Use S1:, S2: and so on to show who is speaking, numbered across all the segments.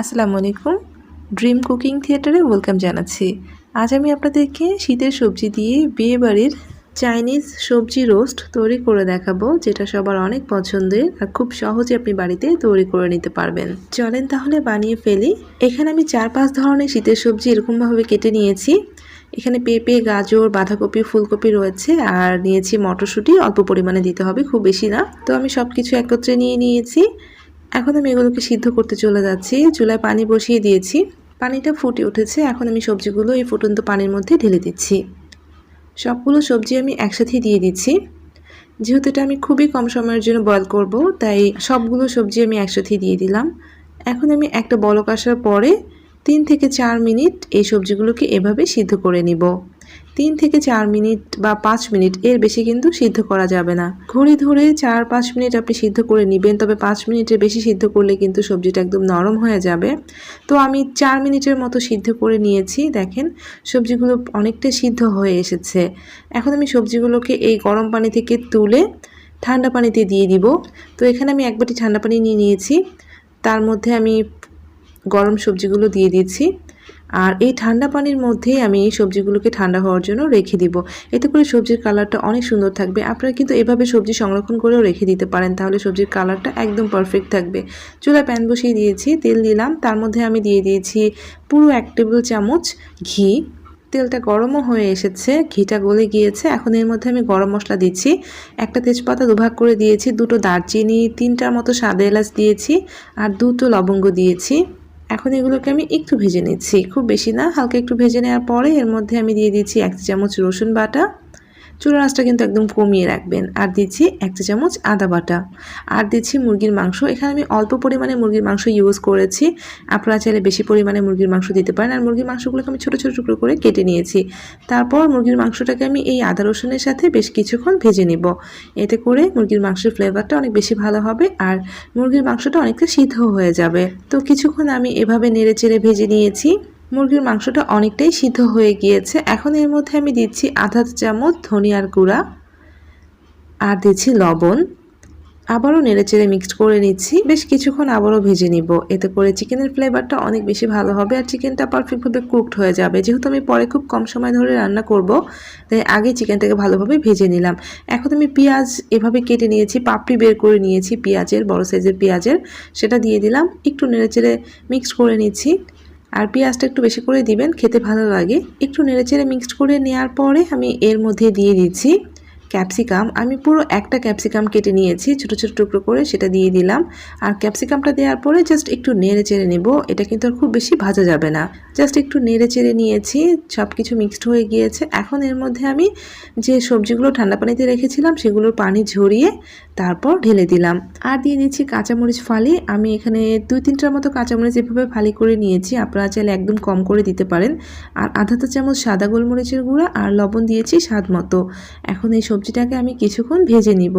S1: আসসালামু আলাইকুম। Dream cooking থিয়েটারে ওয়েলকাম জানাচ্ছি। আজ আমি আপনাদেরকে শীতের সবজি দিয়ে বিয়ে বাড়ির চাইনিজ সবজি রোস্ট তৈরি করে দেখাবো, যেটা সবার অনেক পছন্দের আর খুব সহজে আপনি বাড়িতে তৈরি করে নিতে পারবেন। চলেন তাহলে বানিয়ে ফেলি। এখানে আমি চার পাঁচ ধরনের শীতের সবজি এরকমভাবে কেটে নিয়েছি। এখানে পেঁপে, গাজর, বাঁধাকপি, ফুলকপি রয়েছে আর নিয়েছি মটরশুঁটি। অল্প পরিমাণে দিতে হবে, খুব বেশি না। তো আমি সব কিছু একত্রে নিয়ে নিয়েছি। এখন আমি এগুলোকে সিদ্ধ করতে চলে যাচ্ছি। চুলায় পানি বসিয়ে দিয়েছি। পানিটা ফুটে উঠেছে। এখন আমি সবজিগুলো এই ফুটন্ত পানির মধ্যে ঢেলে দিচ্ছি। সবগুলো সবজি আমি একসাথে দিয়ে দিচ্ছি। যেহেতু এটা আমি খুবই কম সময়ের জন্য বয়ল করব, তাই সবগুলো সবজি আমি একসাথে দিয়ে দিলাম। এখন আমি একটা বলক আসার পরে তিন থেকে চার মিনিট এই সবজিগুলোকে এভাবে সিদ্ধ করে নিব। তিন থেকে চার মিনিট বা পাঁচ মিনিট এর বেশি কিন্তু সিদ্ধ করা যাবে না। ঘড়ি ধরে চার পাঁচ মিনিট আপনি সিদ্ধ করে নেবেন, তবে পাঁচ মিনিটের বেশি সিদ্ধ করলে কিন্তু সবজিটা একদম নরম হয়ে যাবে। তো আমি চার মিনিটের মতো সিদ্ধ করে নিয়েছি, দেখেন সবজিগুলো অনেকটা সিদ্ধ হয়ে এসেছে। এখন আমি সবজিগুলোকে এই গরম পানি থেকে তুলে ঠান্ডা পানিতে দিয়ে দিব। তো এখানে আমি এক বাটি ঠান্ডা পানি নিয়ে নিয়েছি, তার মধ্যে আমি গরম সবজিগুলো দিয়ে দিচ্ছি। আর এই ঠান্ডা পানির মধ্যেই আমি এই সবজিগুলোকে ঠান্ডা হওয়ার জন্য রেখে দিব। এতে করে সবজির কালারটা অনেক সুন্দর থাকবে। আপনারা কিন্তু এভাবে সবজি সংরক্ষণ করেও রেখে দিতে পারেন, তাহলে সবজির কালারটা একদম পারফেক্ট থাকবে। চুলায় প্যান বসিয়ে দিয়েছি, তেল দিলাম। তার মধ্যে আমি দিয়ে দিয়েছি পুরো এক টেবিল চামচ ঘি। তেলটা গরমও হয়ে এসেছে, ঘিটা গলে গিয়েছে। এখন এর মধ্যে আমি গরম মশলা দিচ্ছি। একটা তেজপাতা দুভাগ করে দিয়েছি, দুটো দারচিনি, তিনটার মতো সাদা এলাচ দিয়েছি, আর দুটো লবঙ্গ দিয়েছি। এখন এগুলোকে আমি একটু ভেজে নিচ্ছি। খুব বেশি না, হালকা একটু ভেজে নেওয়ার পরে এর মধ্যে আমি দিয়ে দিচ্ছি এক চামচ রসুন বাটা। চুলা আঁচটা কিন্তু একদম কমিয়ে রাখবেন। আর দিচ্ছি এক চা চামচ আদা বাটা। আর দিচ্ছি মুরগির মাংস। এখানে আমি অল্প পরিমাণে মুরগির মাংস ইউজ করেছি। আপনারা চাইলে বেশি পরিমাণে মুরগির মাংস দিতে পারেন। আর মুরগির মাংসগুলোকে আমি ছোটো ছোটো টুকরো করে কেটে নিয়েছি। তারপর মুরগির মাংসটাকে আমি এই আদা রসুনের সাথে বেশ কিছুক্ষণ ভেজে নেব। এতে করে মুরগির মাংসের ফ্লেভারটা অনেক বেশি ভালো হবে আর মুরগির মাংসটা অনেকটা সিদ্ধ হয়ে যাবে। তো কিছুক্ষণ আমি এভাবে নেড়ে চেড়ে ভেজে নিয়েছি। মুরগির মাংসটা অনেকটাই সিদ্ধ হয়ে গিয়েছে। এখন এর মধ্যে আমি দিচ্ছি আধা চামচ ধনিয়ার গুঁড়া আর দিচ্ছি লবণ। আবারও নেড়েচেড়ে মিক্সড করে নিচ্ছি। বেশ কিছুক্ষণ আবারও ভেজে নিব। এতে করে চিকেনের ফ্লেভারটা অনেক বেশি ভালো হবে আর চিকেনটা পারফেক্টভাবে কুকড হয়ে যাবে। যেহেতু আমি পরে খুব কম সময় ধরে রান্না করব, তাই আগে চিকেনটাকে ভালোভাবে ভেজে নিলাম। এখন আমি পেঁয়াজ এভাবে কেটে নিয়েছি, পাপড়ি বের করে নিয়েছি পেঁয়াজের, বড় সাইজের পেঁয়াজের। সেটা দিয়ে দিলাম। একটু নেড়েচেড়ে মিক্সড করে নিচ্ছি। আর পেঁয়াজটা একটু বেশি করে দিবেন, খেতে ভালো লাগে। একটু নেড়েচেড়ে মিক্সড করে নেওয়ার পরে আমি এর মধ্যে দিয়ে দিচ্ছি। ক্যাপসিকাম, আমি পুরো একটা ক্যাপসিকাম কেটে নিয়েছি, ছোটো ছোটো টুকরো করে সেটা দিয়ে দিলাম। আর ক্যাপসিকামটা দেওয়ার পরে জাস্ট একটু নেড়ে চেড়ে নেব, এটা কিন্তু আর খুব বেশি ভাজা যাবে না। জাস্ট একটু নেড়ে চেড়ে নিয়েছি সব কিছু মিক্সড হয়ে গিয়েছে। এখন এর মধ্যে আমি যে সবজিগুলো ঠান্ডা পানিতে রেখেছিলাম, সেগুলোর পানি ঝরিয়ে তারপর ঢেলে দিলাম। আর দিয়ে দিচ্ছি কাঁচামরিচ ফালি, আমি এখানে দুই তিনটার মতো কাঁচামরিচ এভাবে ফালি করে নিয়েছি, আপনারা চাইলে একদম কম করে দিতে পারেন। আর আধা চামচ সাদা গোলমরিচের গুঁড়া আর লবণ দিয়েছি স্বাদ মতো। এখন এই সবজিটাকে আমি কিছুক্ষণ ভেজে নিব।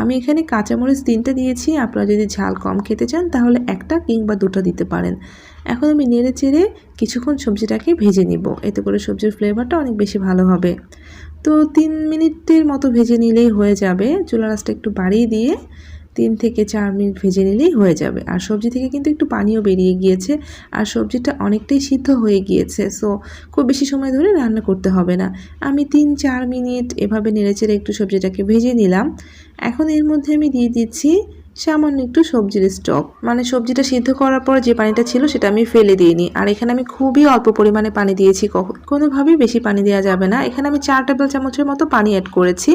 S1: আমি এখানে কাঁচামরিচ তিনটা দিয়েছি, আপনারা যদি ঝাল কম খেতে চান তাহলে একটা কিংবা দুটো দিতে পারেন। এখন আমি নেড়ে চেড়ে কিছুক্ষণ সবজিটাকে ভেজে নিব, এতে করে সবজির ফ্লেভারটা অনেক বেশি ভালো হবে। তো তিন মিনিটের মতো ভেজে নিলেই হয়ে যাবে। চুলা রাসটা একটু বাড়িয়ে দিয়ে তিন থেকে চার মিনিট ভেজে নিলেই হয়ে যাবে। আর সবজি থেকে কিন্তু একটু পানিও বেরিয়ে গিয়েছে আর সবজিটা অনেকটাই সিদ্ধ হয়ে গিয়েছে। সো খুব বেশি সময় ধরে রান্না করতে হবে না। আমি তিন চার মিনিট এভাবে নেড়েচেড়ে একটু সবজিটাকে ভেজে নিলাম। এখন এর মধ্যে আমি দিয়ে দিচ্ছি সামান্য একটু সবজির স্টক। মানে সবজিটা সিদ্ধ করার পর যে পানিটা ছিল সেটা আমি ফেলে দিইনি। আর এখানে আমি খুবই অল্প পরিমাণে পানি দিয়েছি। কখন কোনোভাবেই বেশি পানি দেওয়া যাবে না। এখানে আমি চার টেবিল চামচের মতো পানি অ্যাড করেছি।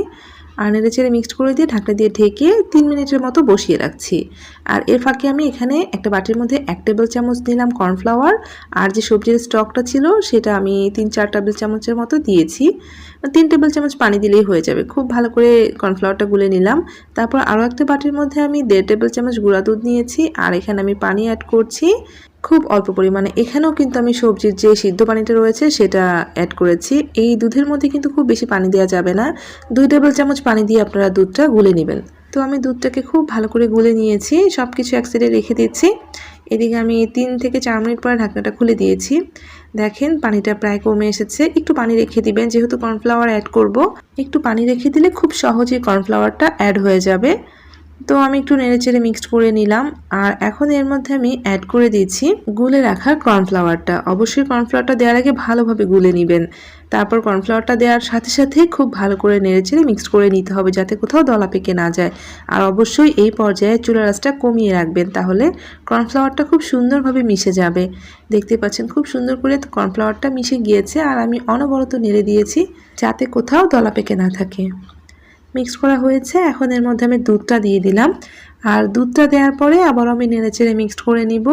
S1: আর নেড়ে চেড়ে মিক্সড করে দিয়ে ঢাকনা দিয়ে ঢেকে তিন মিনিটের মতো বসিয়ে রাখছি। আর এর ফাঁকে আমি এখানে একটা বাটির মধ্যে এক টেবিল চামচ নিলাম কর্নফ্লাওয়ার আর যে সবজির স্টকটা ছিল সেটা আমি তিন চার টেবিল চামচের মতো দিয়েছি। তিন টেবিল চামচ পানি দিলেই হয়ে যাবে। খুব ভালো করে কর্নফ্লাওয়ারটা গুলে নিলাম। তারপর আরও একটা বাটির মধ্যে আমি দেড় টেবিল চামচ গুঁড়া দুধ নিয়েছি আর এখানে আমি পানি অ্যাড করছি। খুব অল্প পরিমাণে। এখানেও কিন্তু আমি সবজির যে সিদ্ধ পানিটা রয়েছে সেটা অ্যাড করেছি। এই দুধের মধ্যে কিন্তু খুব বেশি পানি দেওয়া যাবে না। দুই টেবিল চামচ পানি দিয়ে আপনারা দুধটা গুলে নেবেন। তো আমি দুধটাকে খুব ভালো করে গুলে নিয়েছি সব কিছু এক সাইডে রেখে দিচ্ছি। এদিকে আমি তিন থেকে চার মিনিট পরে ঢাকনাটা খুলে দিয়েছি। দেখেন, পানিটা প্রায় কমে এসেছে। একটু পানি রেখে দিবেন, যেহেতু কর্নফ্লাওয়ার অ্যাড করব। একটু পানি রেখে দিলে খুব সহজেই কর্নফ্লাওয়ারটা অ্যাড হয়ে যাবে। তো আমি একটু নেড়েচেড়ে মিক্সড করে নিলাম। আর এখন এর মধ্যে আমি অ্যাড করে দিয়েছি গুলে রাখা কর্নফ্লাওয়ারটা। অবশ্যই কর্নফ্লাওয়ারটা দেওয়ার আগে ভালোভাবে গুলে নেবেন। তারপর কর্নফ্লাওয়ারটা দেওয়ার সাথে সাথে খুব ভালো করে নেড়েচেড়ে মিক্সড করে নিতে হবে যাতে কোথাও দলা পেকে না যায়। আর অবশ্যই এই পর্যায়ে চুলা আঁচটা কমিয়ে রাখবেন তাহলে কর্নফ্লাওয়ারটা খুব সুন্দরভাবে মিশে যাবে। দেখতে পাচ্ছেন খুব সুন্দর করে কর্নফ্লাওয়ারটা মিশে গিয়েছে। আর আমি অনবরত নেড়ে দিয়েছি যাতে কোথাও দলা পেকে না থাকে। মিক্স করা হয়েছে। এখন এর মধ্যে আমি দুধটা দিয়ে দিলাম। আর দুধটা দেওয়ার পরে আবার আমি নেড়েচেড়ে মিক্সড করে নিব।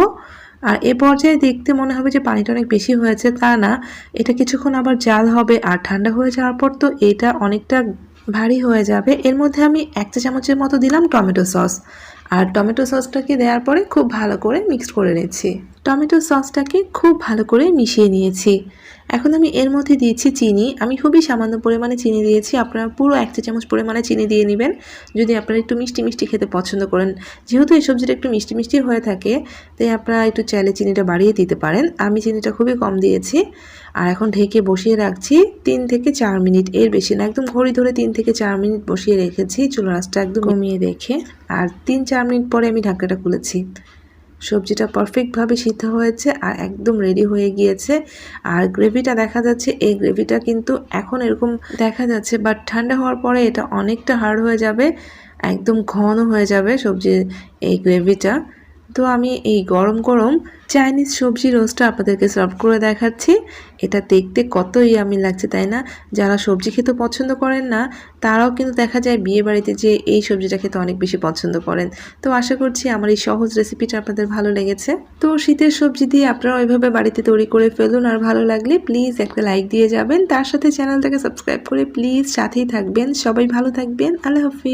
S1: আর এ পর্যায়ে দেখতে মনে হবে যে পানিটা অনেক বেশি হয়েছে, তা না। এটা কিছুক্ষণ আবার জাল হবে আর ঠান্ডা হয়ে যাওয়ার পর তো এটা অনেকটা ভারী হয়ে যাবে। এর মধ্যে আমি এক চা চামচের মতো দিলাম টমেটো সস। আর টমেটো সসটাকে দেওয়ার পরে খুব ভালো করে মিক্স করে নিচ্ছি। টমেটো সসটাকে খুব ভালো করে মিশিয়ে নিয়েছি। এখন আমি এর মধ্যে দিয়েছি চিনি। আমি খুবই সামান্য পরিমাণে চিনি দিয়েছি। আপনারা পুরো এক চা চামচ পরিমাণে চিনি দিয়ে নেবেন। যদি আপনারা একটু মিষ্টি মিষ্টি খেতে পছন্দ করেন। যেহেতু এই সবজিটা একটু মিষ্টি মিষ্টি হয়ে থাকে, তাই আপনারা একটু চাইলে চিনিটা বাড়িয়ে দিতে পারেন। আমি চিনিটা খুবই কম দিয়েছি। আর এখন ঢেকে বসিয়ে রাখছি তিন থেকে চার মিনিট। এর বেশি না, একদম ঘড়ি ধরে তিন থেকে চার মিনিট বসিয়ে রেখেছি। চুলা রাসটা একদম কমিয়ে রেখে। আর তিন চার মিনিট পরে আমি ঢাকাটা খুলেছি। সবজিটা পারফেক্টভাবে সিদ্ধ হয়েছে আর একদম রেডি হয়ে গিয়েছে। আর গ্রেভিটা দেখা যাচ্ছে, এই গ্রেভিটা কিন্তু এখন এরকম দেখা যাচ্ছে বাট ঠান্ডা হওয়ার পরে এটা অনেকটা হার্ড হয়ে যাবে, একদম ঘন হয়ে যাবে সবজির এই গ্রেভিটা তো আমি এই গরম গরম চাইনিজ সবজি রোস্টটা আপনাদেরকে সার্ভ করে দেখাচ্ছি। এটা দেখতে কতই আমি লাগছে, তাই না? যারা সবজি খেতে পছন্দ করেন না, তারাও কিন্তু দেখা যায় বিয়ে বাড়িতে যে এই সবজিটা খেতে অনেক বেশি পছন্দ করেন। তো আশা করছি আমার এই সহজ রেসিপিটা আপনাদের ভালো লেগেছে। তো শীতের সবজি দিয়ে আপনারা ওইভাবে বাড়িতে তৈরি করে ফেলুন আর ভালো লাগলে প্লিজ একটা লাইক দিয়ে যাবেন। তার সাথে চ্যানেলটাকে সাবস্ক্রাইব করে প্লিজ সাথেই থাকবেন। সবাই ভালো থাকবেন। আল্লাহ হাফিজ।